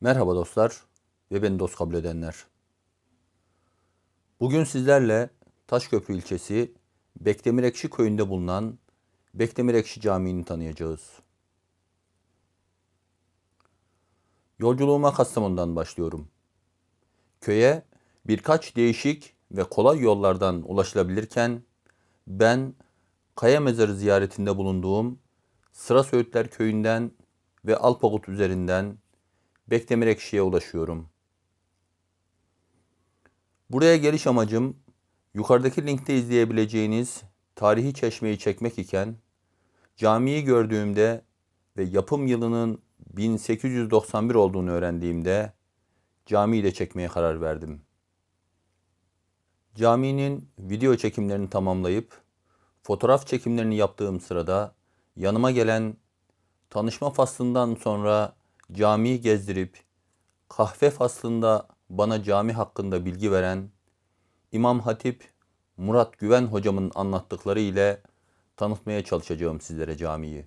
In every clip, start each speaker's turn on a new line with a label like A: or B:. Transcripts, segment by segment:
A: Merhaba dostlar ve beni dost kabul edenler. Bugün sizlerle Taşköprü ilçesi Bekdemirekşi köyünde bulunan Bekdemirekşi Camii'ni tanıyacağız. Yolculuğuma Kastamonu'dan başlıyorum. Köye birkaç değişik ve kolay yollardan ulaşılabilirken ben Kaya Mezarı ziyaretinde bulunduğum Sıra Söğütler Köyü'nden ve Alpagut üzerinden Bekdemir Ekşi'ye ulaşıyorum. Buraya geliş amacım yukarıdaki linkte izleyebileceğiniz tarihi çeşmeyi çekmek iken camiyi gördüğümde ve yapım yılının 1891 olduğunu öğrendiğimde camiyi de çekmeye karar verdim. Caminin video çekimlerini tamamlayıp fotoğraf çekimlerini yaptığım sırada yanıma gelen tanışma faslından sonra camiyi gezdirip kahve faslında bana cami hakkında bilgi veren İmam Hatip Murat Güven hocamın anlattıkları ile tanıtmaya çalışacağım sizlere camiyi.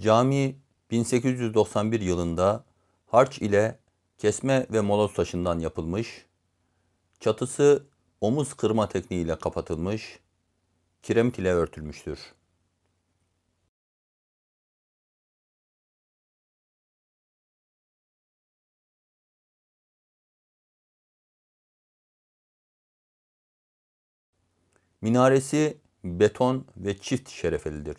A: Cami 1891 yılında harç ile kesme ve moloz taşından yapılmış, çatısı omuz kırma tekniğiyle kapatılmış, kiremit ile örtülmüştür. Minaresi beton ve çift şerefelidir.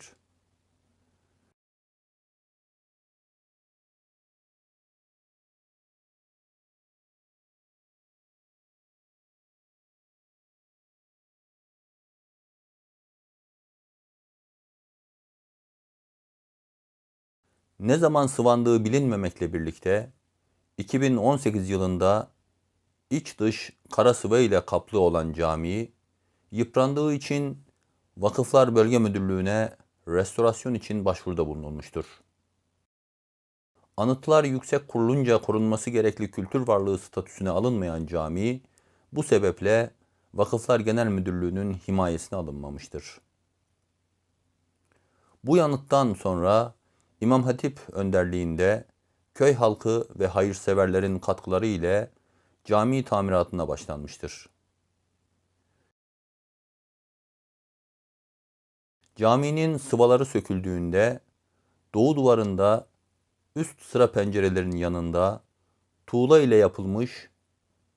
A: Ne zaman sıvandığı bilinmemekle birlikte 2018 yılında iç dış kara sıva ile kaplı olan cami yıprandığı için Vakıflar Bölge Müdürlüğü'ne restorasyon için başvuruda bulunulmuştur. Anıtlar Yüksek Kurulunca korunması gerekli kültür varlığı statüsüne alınmayan cami bu sebeple Vakıflar Genel Müdürlüğü'nün himayesine alınmamıştır. Bu yanıttan sonra İmam Hatip önderliğinde köy halkı ve hayırseverlerin katkıları ile cami tamiratına başlanmıştır. Caminin sıvaları söküldüğünde doğu duvarında üst sıra pencerelerin yanında tuğla ile yapılmış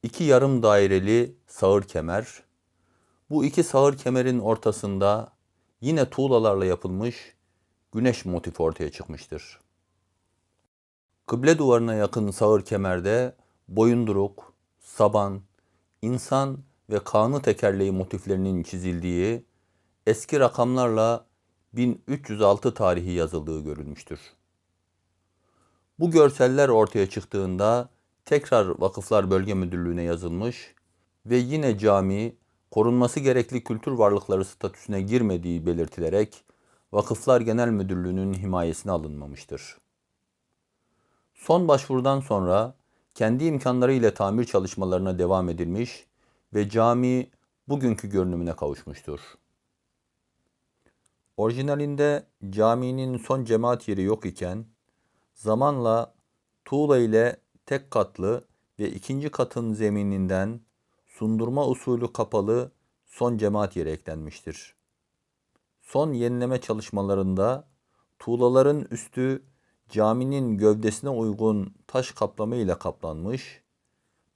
A: iki yarım daireli sağır kemer, bu iki sağır kemerin ortasında yine tuğlalarla yapılmış güneş motifi ortaya çıkmıştır. Kıble duvarına yakın sağır kemerde boyunduruk, saban, insan ve kanı tekerleği motiflerinin çizildiği eski rakamlarla 1306 tarihi yazıldığı görülmüştür. Bu görseller ortaya çıktığında tekrar Vakıflar Bölge Müdürlüğü'ne yazılmış ve yine cami korunması gerekli kültür varlıkları statüsüne girmediği belirtilerek Vakıflar Genel Müdürlüğü'nün himayesine alınmamıştır. Son başvurudan sonra kendi imkanları ile tamir çalışmalarına devam edilmiş ve cami bugünkü görünümüne kavuşmuştur. Orijinalinde caminin son cemaat yeri yok iken zamanla tuğla ile tek katlı ve ikinci katın zemininden sundurma usulü kapalı son cemaat yeri eklenmiştir. Son yenileme çalışmalarında tuğlaların üstü caminin gövdesine uygun taş kaplama ile kaplanmış,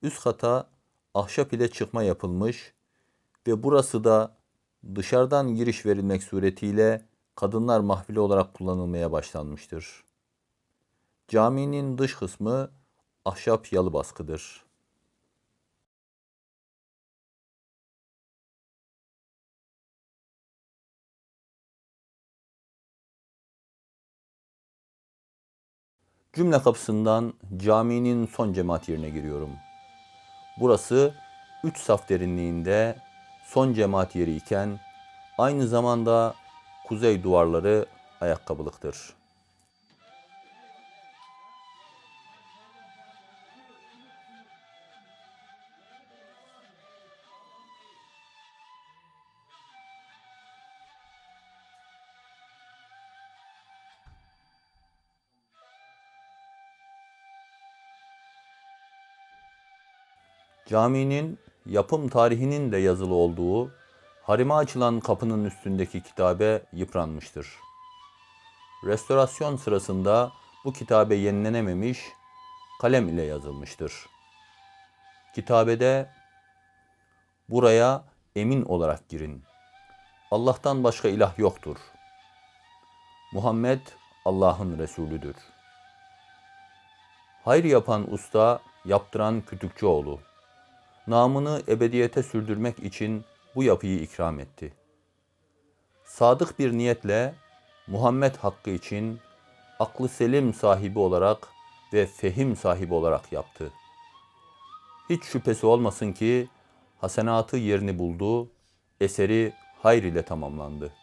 A: üst kata ahşap ile çıkma yapılmış ve burası da dışarıdan giriş verilmek suretiyle kadınlar mahfili olarak kullanılmaya başlanmıştır. Caminin dış kısmı ahşap yalı baskıdır. Cümle kapısından caminin son cemaat yerine giriyorum. Burası 3 saf derinliğinde son cemaat yeri iken aynı zamanda kuzey duvarları ayakkabılıktır. Caminin yapım tarihinin de yazılı olduğu harime açılan kapının üstündeki kitabe yıpranmıştır. Restorasyon sırasında bu kitabe yenilenememiş, kalem ile yazılmıştır. Kitabede buraya emin olarak girin. Allah'tan başka ilah yoktur. Muhammed Allah'ın Resulüdür. Hayır yapan usta, yaptıran kütükçüoğlu. Namını ebediyete sürdürmek için bu yapıyı ikram etti. Sadık bir niyetle Muhammed hakkı için aklı selim sahibi olarak ve fehim sahibi olarak yaptı. Hiç şüphesi olmasın ki hasenatı yerini buldu, eseri hayır ile tamamlandı.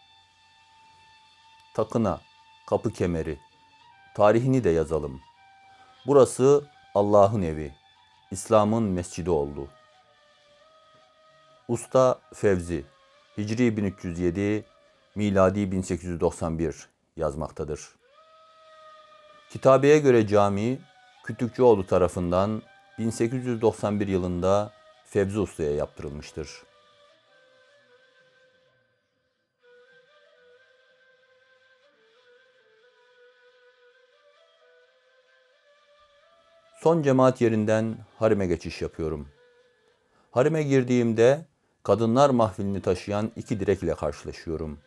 A: Takına, kapı kemeri, tarihini de yazalım. Burası Allah'ın evi, İslam'ın mescidi oldu. Usta Fevzi, Hicri 1307, miladi 1891 yazmaktadır. Kitabeye göre cami Kütükçüoğlu tarafından 1891 yılında Fevzi Usta'ya yaptırılmıştır. Son cemaat yerinden harime geçiş yapıyorum. Harime girdiğimde kadınlar mahfilini taşıyan iki direk ile karşılaşıyorum.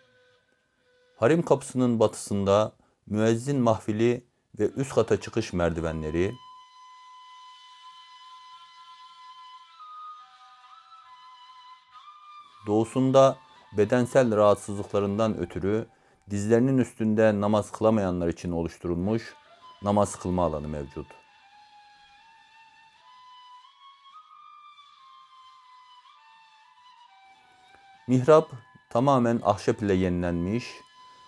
A: Harim kapısının batısında müezzin mahfili ve üst kata çıkış merdivenleri, doğusunda bedensel rahatsızlıklarından ötürü dizlerinin üstünde namaz kılamayanlar için oluşturulmuş namaz kılma alanı mevcut. Mihrap tamamen ahşap ile yenilenmiş,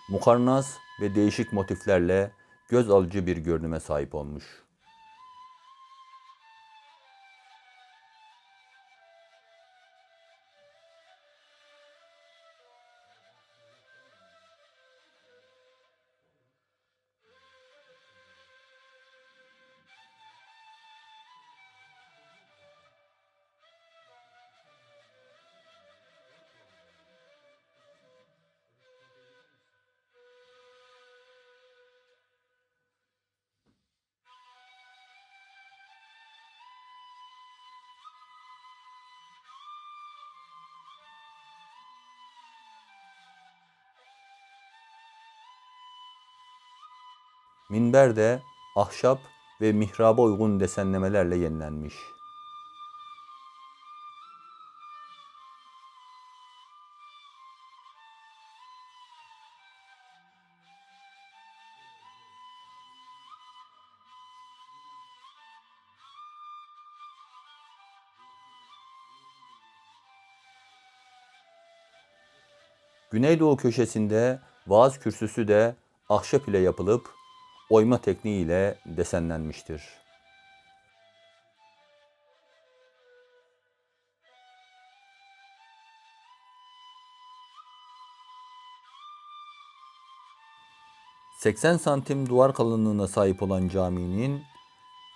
A: mukarnas ve değişik motiflerle göz alıcı bir görünüme sahip olmuş. Minber de ahşap ve mihraba uygun desenlemelerle yenilenmiş. Güneydoğu köşesinde vaaz kürsüsü de ahşap ile yapılıp oyma tekniğiyle desenlenmiştir. ...80 santim duvar kalınlığına sahip olan caminin...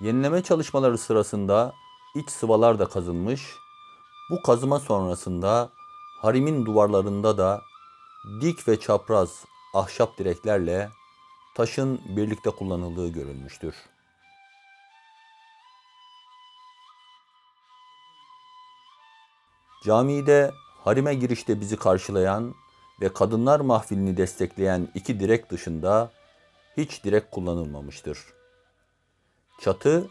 A: ...yenileme çalışmaları sırasında iç sıvalar da kazınmış... ...bu kazıma sonrasında... ...harimin duvarlarında da... ...dik ve çapraz ahşap direklerle taşın birlikte kullanıldığı görülmüştür. Camide harime girişte bizi karşılayan ve kadınlar mahfilini destekleyen iki direk dışında hiç direk kullanılmamıştır. Çatı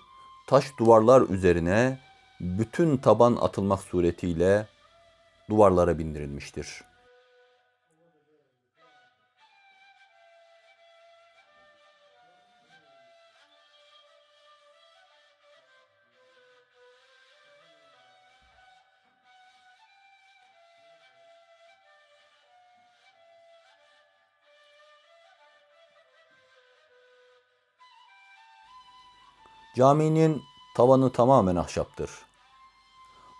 A: taş duvarlar üzerine bütün taban atılmak suretiyle duvarlara bindirilmiştir. Caminin tavanı tamamen ahşaptır.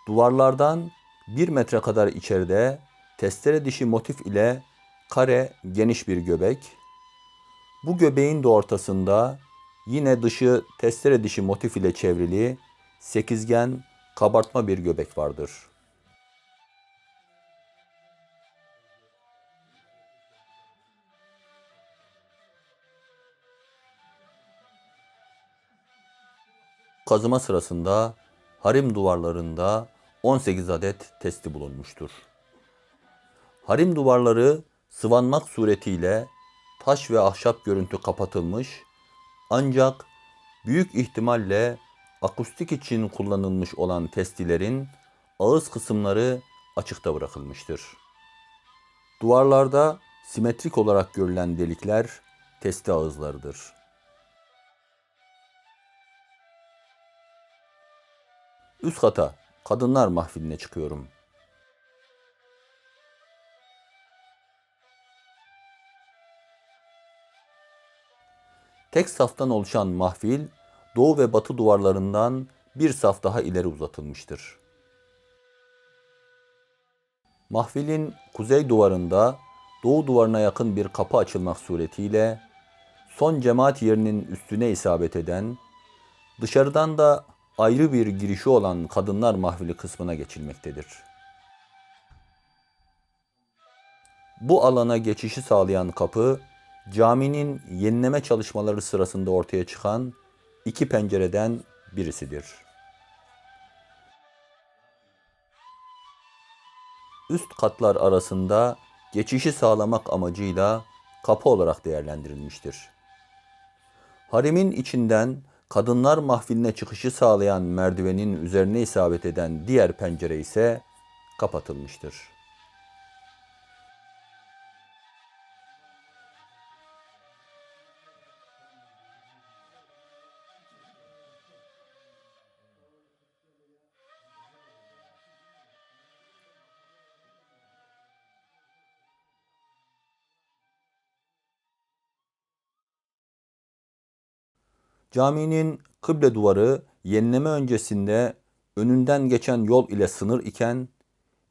A: Duvarlardan bir metre kadar içeride testere dişi motif ile kare geniş bir göbek. Bu göbeğin de ortasında yine dışı testere dişi motif ile çevrili sekizgen kabartma bir göbek vardır. Kazıma sırasında harim duvarlarında 18 adet testi bulunmuştur. Harim duvarları sıvanmak suretiyle taş ve ahşap görüntü kapatılmış ancak büyük ihtimalle akustik için kullanılmış olan testilerin ağız kısımları açıkta bırakılmıştır. Duvarlarda simetrik olarak görülen delikler testi ağızlarıdır. Üst kata kadınlar mahfiline çıkıyorum. Tek saftan oluşan mahfil, doğu ve batı duvarlarından bir saf daha ileri uzatılmıştır. Mahfilin kuzey duvarında doğu duvarına yakın bir kapı açılmak suretiyle son cemaat yerinin üstüne isabet eden, dışarıdan da ayrı bir girişi olan kadınlar mahfili kısmına geçilmektedir. Bu alana geçişi sağlayan kapı, caminin yenileme çalışmaları sırasında ortaya çıkan iki pencereden birisidir. Üst katlar arasında geçişi sağlamak amacıyla kapı olarak değerlendirilmiştir. Harimin içinden kadınlar mahfiline çıkışı sağlayan merdivenin üzerine isabet eden diğer pencere ise kapatılmıştır. Caminin kıble duvarı yenileme öncesinde önünden geçen yol ile sınır iken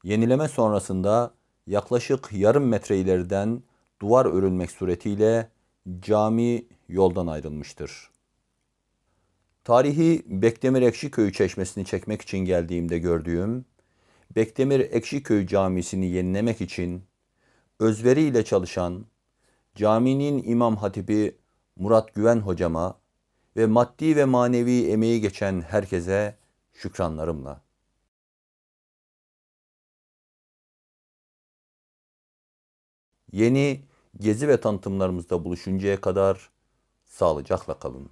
A: yenileme sonrasında yaklaşık yarım metre ileriden duvar örülmek suretiyle cami yoldan ayrılmıştır. Tarihi Bekdemir Ekşiköy çeşmesini çekmek için geldiğimde gördüğüm Bekdemir Ekşiköy Camisi'ni yenilemek için özveriyle çalışan caminin imam hatibi Murat Güven hocama ve maddi ve manevi emeği geçen herkese şükranlarımla. Yeni gezi ve tanıtımlarımızda buluşuncaya kadar sağlıcakla kalın.